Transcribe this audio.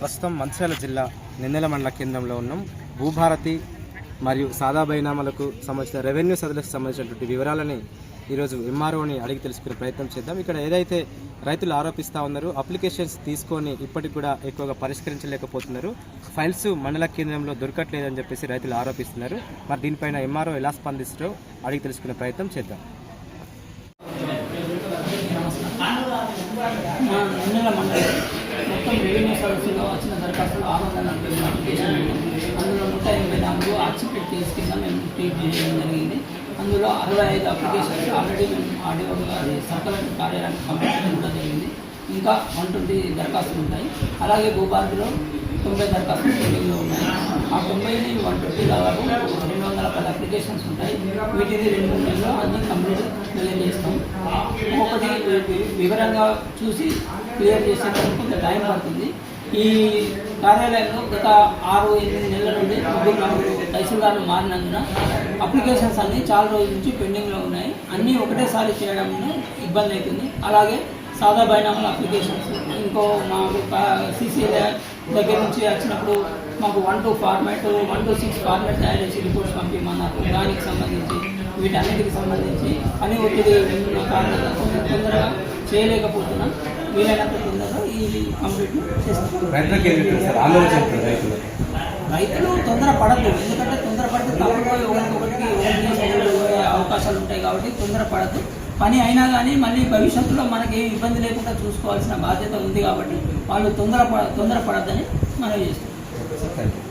ప్రస్తుతం మంచిర్యాల జిల్లా నిందెల మండల కేంద్రంలో ఉన్నాం. భూభారతి మరియు సాదా బైనామాలకు సంబంధించిన రెవెన్యూ సదస్సుకు సంబంధించినటువంటి వివరాలని ఈరోజు ఎంఆర్ఓని అడిగి తెలుసుకునే ప్రయత్నం చేద్దాం. ఇక్కడ ఏదైతే రైతులు ఆరోపిస్తూ ఉన్నారో అప్లికేషన్స్ తీసుకొని ఇప్పటికి కూడా ఎక్కువగా పరిష్కరించలేకపోతున్నారు. ఫైల్స్ మండల కేంద్రంలో దొరకట్లేదని చెప్పేసి రైతులు ఆరోపిస్తున్నారు. మరి దీనిపైన ఎంఆర్ఓ ఎలా స్పందిస్తారో అడిగి తెలుసుకునే ప్రయత్నం చేద్దాం. మండల మొత్తం రెవెన్యూ సర్వీసులో వచ్చిన దరఖాస్తులు ఆరు వందల నలభై మూడు అప్లికేషన్ అందులో నూట ఎనభై నాలుగు ఆర్చిపెట్ కేసు కింద మేము ట్రీట్ చేయడం జరిగింది. అందులో అరవై ఐదు అప్లికేషన్స్ ఆల్రెడీ మేము ఆడియో గారి సర్కల్ కార్యాలయానికి పంపించడం కూడా జరిగింది. ఇంకా వన్ ట్వంటీ దరఖాస్తులు ఉంటాయి. అలాగే భూభారతిలో తొంభై దరఖాస్తులు పెండింగ్లో ఉన్నాయి. ఆ తొంభైని వన్ ట్వంటీ దాదాపు అప్లికేషన్స్ ఉంటాయి. వీటిని రెండు మూడు నెలల్లో అన్ని కంప్లీట్ క్లియర్ చేస్తాం. ఒకటి వివరంగా చూసి క్లియర్ చేసేందుకు కొంత టైం పడుతుంది. ఈ కార్యాలయంలో గత ఆరు ఎనిమిది నెలల నుండి తహసీల్దారులు మారినందున అప్లికేషన్స్ అన్నీ చాలా రోజుల నుంచి పెండింగ్లో ఉన్నాయి. అన్నీ ఒకటేసారి చేయడం ఇబ్బంది అవుతుంది అలాగే సాదా బైనామల అప్లికేషన్స్ ఇంకో మాకు సీసీ దగ్గర నుంచి వచ్చినప్పుడు మాకు one two format one two six format తయారు చేసి రిపోర్ట్స్ పంపించమన్నారు దానికి సంబంధించి వీటన్నిటికి సంబంధించి పని ఒత్తిడి ఉన్న కారణంగా కొంచెం తొందరగా చేయలేకపోతున్నాం. వీలైనంత తొందరగా ఈ కంప్లీట్ చేస్తాం. రైతులు. తొందర పడద్దు. ఎందుకంటే తొందర పడితే తప్పుపోయి ఒకరికొకరికి ఒకరికి సైడ్లు పోయే అవకాశాలు ఉంటాయి కాబట్టి తొందర పడద్దు. పని అయినా కానీ మళ్ళీ భవిష్యత్తులో మనకి ఏ ఇబ్బంది లేకుండా చూసుకోవాల్సిన బాధ్యత ఉంది కాబట్టి వాళ్ళు తొందర తొందర పడద్దని మనం చేస్తాం. Thank you.